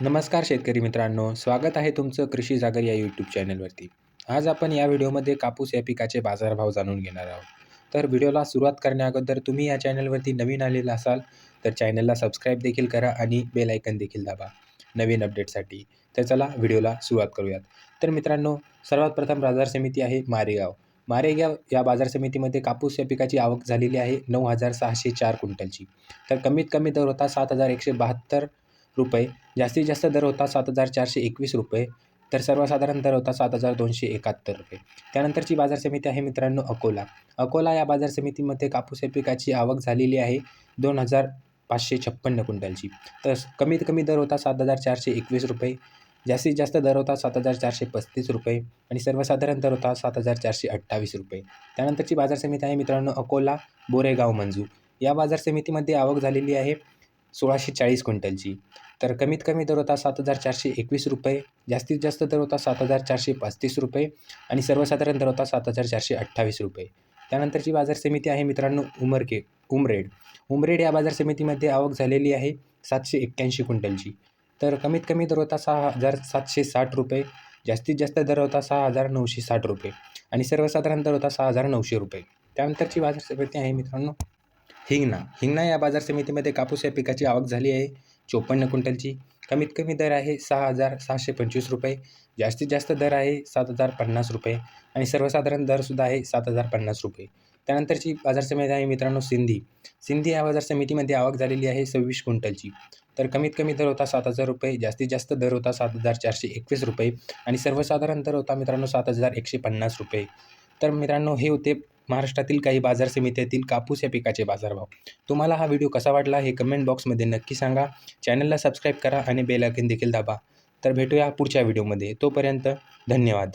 नमस्कार शेतकरी मित्रांनो स्वागत आहे तुमचं कृषी जागर या यूट्यूब चॅनलवरती आज आपण या व्हिडिओमध्ये कापूस या पिकाचे बाजारभाव जाणून घेणार आहोत. तर व्हिडिओला सुरुवात करण्याअगोदर तुम्ही या चॅनलवरती नवीन आलेला असाल तर चॅनलला सबस्क्राईब देखील करा आणि बेल आयकन देखील दाबा नवीन अपडेटसाठी तर चला व्हिडिओला सुरुवात करूयात. तर मित्रांनो सर्वात प्रथम बाजार समिती आहे मारेगाव. मारेगाव या बाजार समितीमध्ये कापूस या पिकाची आवक झालेली आहे नऊ हजार सहाशे चार क्विंटलची. तर कमीत कमी दर होता सात हजार एकशे बहात्तर रुपये. जास्तीत जास्त दर होता सात हजार चारशे एकवीस रुपये तर सर्वसाधारण दर होता सात हजार दोनशे एकाहत्तर रुपये. त्यानंतरची बाजार समिती आहे मित्रांनो अकोला. अकोला या बाजार समितीमध्ये कापूस या पिकाची आवक झालेली आहे दोन हजार पाचशे छप्पन्न क्विंटलची. तर कमीत कमी दर होता सात हजार चारशे एकवीस रुपये जास्तीत जास्त दर होता सात हजार चारशे पस्तीस रुपये आणि सर्वसाधारण दर होता सात हजार चारशे अठ्ठावीस रुपये. त्यानंतरची बाजार समिती आहे मित्रांनो अकोला बोरेगाव मंजू. या बाजार समितीमध्ये आवक झालेली आहे सोळाशे चाळीस क्विंटलची. तर कमीत कमी दर होता सात हजार चारशे एकवीस रुपये जास्तीत जास्त दर होता सात हजार चारशे पस्तीस रुपये आणि सर्वसाधारण दर होता सात हजार चारशे अठ्ठावीस रुपये. त्यानंतरची बाजार समिती आहे मित्रांनो उमरके उमरेड. उमरेड या बाजार समितीमध्ये आवक झालेली आहे सातशे एक्क्याऐंशी क्विंटलची. तर कमीत कमी दर होता सहा हजार सातशे साठ रुपये जास्तीत जास्त दर होता सहा हजार नऊशे साठ रुपये आणि सर्वसाधारण दर होता सहा हजार नऊशे रुपये. त्यानंतरची बाजार समिती आहे मित्रांनो हिंगणा हिंगणा या बाजार समितीमध्ये कापूस या पिकाची आवक झाली आहे. चोपन्न क्विंटलची. कमीत कमी दर आहे सहा हजार सहाशे पंचवीस रुपये. जास्तीत जास्त दर आहे सात हजार पन्नास रुपये. आणि सर्वसाधारण दरसुद्धा आहे सात हजार पन्नास रुपये. त्यानंतरची बाजार समिती आहे मित्रांनो सिंधी. सिंधी या बाजार समितीमध्ये आवक झालेली आहे सव्वीस क्विंटलची. तर कमीत कमी दर होता सात हजार रुपये. जास्तीत जास्त दर होता सात हजार चारशे एकवीस रुपये. आणि सर्वसाधारण दर होता मित्रांनो सात हजार एकशे पन्नास रुपये. तर मित्रांनो हे होते महाराष्ट्रातील काही बाजार समित्यातील कापूस या पिकाचे बाजारभाव. तुम्हाला हा व्हिडिओ कसा वाटला हे कमेंट बॉक्समध्ये नक्की सांगा. चॅनलला सबस्क्राईब करा आणि बेल आयकन देखील दाबा. तर भेटूया पुढच्या व्हिडिओमध्ये तोपर्यंत धन्यवाद.